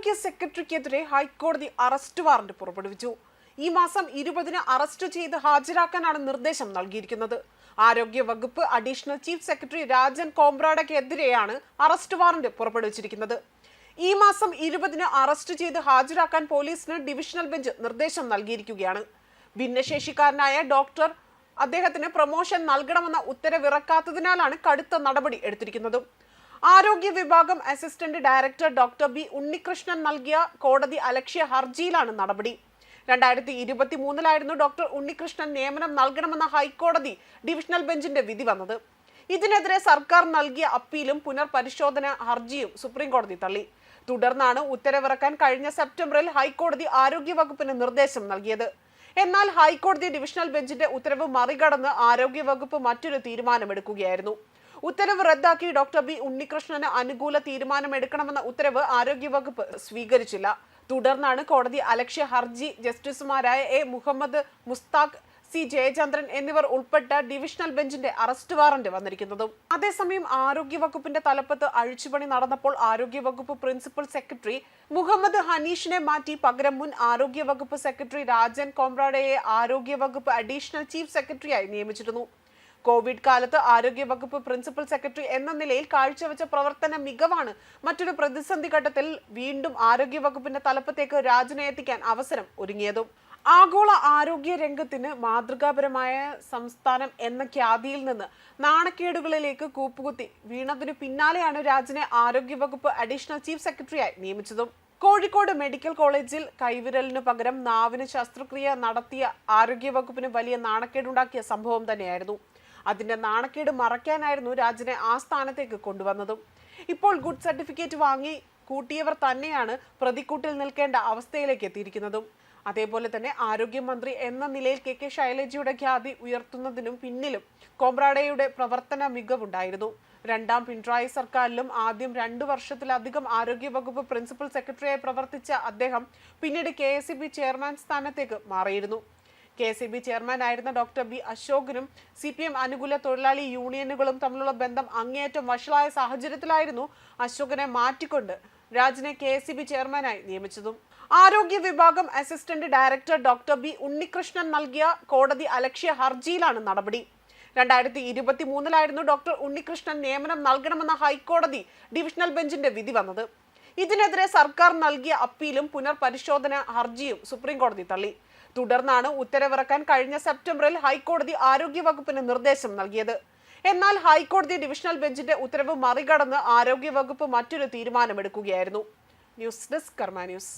ആരോഗ്യ സെക്രട്ടറിക്കെതിരെ ഹൈക്കോടതി arrest warrant പുറപ്പെടുവിച്ചു. ഈ മാസം ഇരുപതിന് അറസ്റ്റ് ചെയ്ത് ഹാജരാക്കാനാണ് നിർദ്ദേശം നൽകിയിരിക്കുന്നത്. ആരോഗ്യ വകുപ്പ് അഡീഷണൽ ചീഫ് സെക്രട്ടറി രാജൻ കോംബ്രാഡക്കെതിരെയാണ് അറസ്റ്റ് വാറന്റ് പുറപ്പെടുവിച്ചിരിക്കുന്നത്. ഈ മാസം ഇരുപതിന് അറസ്റ്റ് ചെയ്ത് ഹാജരാക്കാൻ പോലീസിന് ഡിവിഷണൽ ബെഞ്ച് നിർദ്ദേശം നൽകിയിരിക്കുകയാണ്. ഭിന്നശേഷിക്കാരനായ ഡോക്ടർ അദ്ദേഹത്തിന് പ്രൊമോഷൻ നൽകണമെന്ന ഉത്തരവിറക്കാത്തതിനാലാണ് കടുത്ത നടപടി എടുത്തിരിക്കുന്നത്. ആരോഗ്യ വിഭാഗം assistant director doctor B Unnikrishnan നൽകിയ കോടതി അലക്ഷ്യ ഹർജിയിലാണ് നടപടി. രണ്ടായിരത്തി ഇരുപത്തി മൂന്നിലായിരുന്നു ഡോക്ടർ ഉണ്ണികൃഷ്ണൻ നിയമനം നൽകണമെന്ന ഹൈക്കോടതി ഡിവിഷണൽ ബെഞ്ചിന്റെ വിധി വന്നത്. ഇതിനെതിരെ സർക്കാർ നൽകിയ അപ്പീലും പുനർപരിശോധന ഹർജിയും സുപ്രീം കോടതി തള്ളി. തുടർന്നാണ് ഉത്തരവിറക്കാൻ കഴിഞ്ഞ സെപ്റ്റംബറിൽ ഹൈക്കോടതി ആരോഗ്യ വകുപ്പിന് നിർദ്ദേശം നൽകിയത്. എന്നാൽ ഹൈക്കോടതി ഡിവിഷണൽ ബെഞ്ചിന്റെ ഉത്തരവ് മറികടന്ന് ആരോഗ്യവകുപ്പ് മറ്റൊരു തീരുമാനമെടുക്കുകയായിരുന്നു. ഉത്തരവ് റദ്ദാക്കി ഡോക്ടർ ബി ഉണ്ണികൃഷ്ണന് അനുകൂല തീരുമാനമെടുക്കണമെന്ന ഉത്തരവ് ആരോഗ്യവകുപ്പ് സ്വീകരിച്ചില്ല. തുടർന്നാണ് കോടതി അലക്ഷ്യ ഹർജി ജസ്റ്റിസുമാരായ എ മുഹമ്മദ് മുസ്താഖ് സി. ജയചന്ദ്രൻ എന്നിവർ ഉൾപ്പെട്ട ഡിവിഷണൽ ബെഞ്ചിന്റെ അറസ്റ്റ് വാറന്റ് വന്നിരിക്കുന്നതും. അതേസമയം ആരോഗ്യവകുപ്പിന്റെ തലപ്പത്ത് അഴിച്ചുപണി നടന്നപ്പോൾ ആരോഗ്യവകുപ്പ് പ്രിൻസിപ്പൽ സെക്രട്ടറി മുഹമ്മദ് ഹനീഷിനെ മാറ്റി. പകരം മുൻ ആരോഗ്യവകുപ്പ് സെക്രട്ടറി രാജൻ കോംബ്രാഡയെ ആരോഗ്യവകുപ്പ് അഡീഷണൽ ചീഫ് സെക്രട്ടറിയായി നിയമിച്ചിരുന്നു. കോവിഡ് കാലത്ത് ആരോഗ്യവകുപ്പ് പ്രിൻസിപ്പൽ സെക്രട്ടറി എന്ന നിലയിൽ കാഴ്ചവെച്ച പ്രവർത്തന മികവാണ് മറ്റൊരു പ്രതിസന്ധി ഘട്ടത്തിൽ വീണ്ടും ആരോഗ്യവകുപ്പിന്റെ തലപ്പത്തേക്ക് രാജനെ എത്തിക്കാൻ അവസരം ഒരുങ്ങിയതും. ആഗോള ആരോഗ്യ രംഗത്തിന് മാതൃകാപരമായ സംസ്ഥാനം എന്ന ഖ്യാതിയിൽ നിന്ന് നാണക്കേടുകളിലേക്ക് കൂപ്പുകുത്തി വീണതിനു പിന്നാലെയാണ് രാജനെ ആരോഗ്യവകുപ്പ് അഡീഷണൽ ചീഫ് സെക്രട്ടറിയായി നിയമിച്ചതും. കോഴിക്കോട് മെഡിക്കൽ കോളേജിൽ കൈവിരലിന് പകരം നാവിന് ശസ്ത്രക്രിയ നടത്തിയ ആരോഗ്യവകുപ്പിന് വലിയ നാണക്കേടുണ്ടാക്കിയ സംഭവം തന്നെയായിരുന്നു. അതിന്റെ നാണക്കേട് മറയ്ക്കാനായിരുന്നു രാജനെ ആ സ്ഥാനത്തേക്ക് കൊണ്ടുവന്നതും. ഇപ്പോൾ ഗുഡ് സർട്ടിഫിക്കറ്റ് വാങ്ങി കൂട്ടിയവർ തന്നെയാണ് പ്രതിക്കൂട്ടിൽ നിൽക്കേണ്ട അവസ്ഥയിലേക്ക് എത്തിയിരിക്കുന്നതും. അതേപോലെ തന്നെ ആരോഗ്യമന്ത്രി എന്ന നിലയിൽ കെ കെ ശൈലജയുടെ ഖ്യാതി ഉയർത്തുന്നതിനും പിന്നിലും കോമ്രാഡയുടെ പ്രവർത്തന മികവുണ്ടായിരുന്നു. രണ്ടാം പിണറായി സർക്കാരിലും ആദ്യം രണ്ടു വർഷത്തിലധികം ആരോഗ്യവകുപ്പ് പ്രിൻസിപ്പൽ സെക്രട്ടറിയായി പ്രവർത്തിച്ച അദ്ദേഹം പിന്നീട് കെ ചെയർമാൻ സ്ഥാനത്തേക്ക് മാറിയിരുന്നു. കെ എസ് ഇ ബി ചെയർമാനായിരുന്ന ഡോക്ടർ ബി അശോകനും സി പി എം അനുകൂല തൊഴിലാളി യൂണിയനുകളും തമ്മിലുള്ള ബന്ധം അങ്ങേയറ്റം വഷളായ സാഹചര്യത്തിലായിരുന്നു അശോകനെ മാറ്റിക്കൊണ്ട് രാജിനെ കെ എസ് ഇ ബി ചെയർമാനായി നിയമിച്ചതും. ആരോഗ്യ വിഭാഗം assistant director doctor B Unnikrishnan നൽകിയ കോടതി അലക്ഷ്യ ഹർജിയിലാണ് നടപടി. രണ്ടായിരത്തി ഇരുപത്തി മൂന്നിലായിരുന്നു ഡോക്ടർ ഉണ്ണികൃഷ്ണൻ നിയമനം നൽകണമെന്ന ഹൈക്കോടതി ഡിവിഷണൽ ബെഞ്ചിന്റെ വിധി വന്നത്. ഇതിനെതിരെ സർക്കാർ നൽകിയ അപ്പീലും പുനർപരിശോധന ഹർജിയും സുപ്രീം കോടതി തള്ളി. തുടർന്നാണ് ഉത്തരവിറക്കാൻ കഴിഞ്ഞ സെപ്റ്റംബറിൽ ഹൈക്കോടതി ആരോഗ്യ വകുപ്പിന് നിർദ്ദേശം നൽകിയത്. എന്നാൽ ഹൈക്കോടതി ഡിവിഷണൽ ബെഞ്ചിന്റെ ഉത്തരവ് മറികടന്ന് ആരോഗ്യവകുപ്പ് മറ്റൊരു തീരുമാനമെടുക്കുകയായിരുന്നു. News desk Karma news.